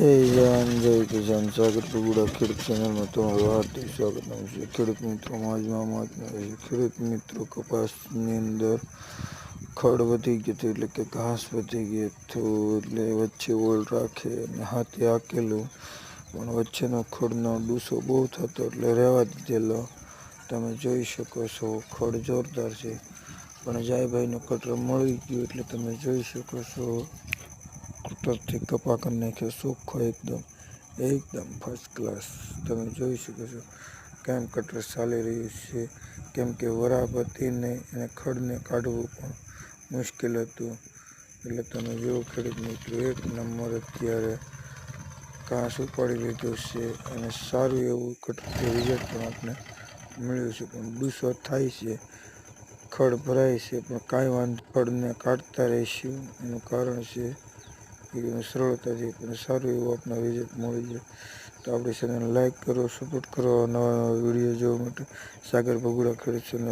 જય જવાન જય કિસાન સાગર પગુડા ખેડૂત ચેનલમાં તમારું હાર્દિક સ્વાગત. છે ખેડૂત મિત્રો મહત્વનું છે. ખેડૂત મિત્રો, કપાસની અંદર ખડ વધી ગયું હતું, એટલે કે ઘાસ વધી ગયું હતું, એટલે વચ્ચે ઓળ રાખે અને હાથે આકેલું પણ વચ્ચેનો ખડનો ડૂસો બહુ થતો, એટલે રહેવા દીધેલો. તમે જોઈ શકો છો, ખડ જોરદાર છે. પણ જયભાઈનું કટર મળી ગયું, એટલે તમે જોઈ શકો છો. કટરથી કપા કરી નાખ્યો ચોખ્ખો એકદમ એકદમ ફર્સ્ટ ક્લાસ તમે જોઈ શકો છો. કેમ કટર ચાલી રહ્યું છે કેમ કે વરાપતિને અને ખડને કાઢવું પણ મુશ્કેલ હતું. એટલે તમે જુઓ ખેડૂત મિત્રો, એક નંબર અત્યારે ઘાસ ઉપાડી લીધો છે અને સારું એવું કટરથી રિઝલ્ટ પણ આપણે મળ્યું છે. પણ ડૂસો થાય છે. ખડ ભરાય છે, પણ કાંઈ વાંધો, ખડને કાઢતા રહીશું. એનું કારણ છે એકદમ સરળતાથી અને સારું એવું આપના વિઝિટ મળી જાય. તો આપણી ચેનલ લાઇક કરો સપોર્ટ કરો નવા નવા વીડિયો જોવા માટે સાગર બગુડા ખેડૂત ચેનલ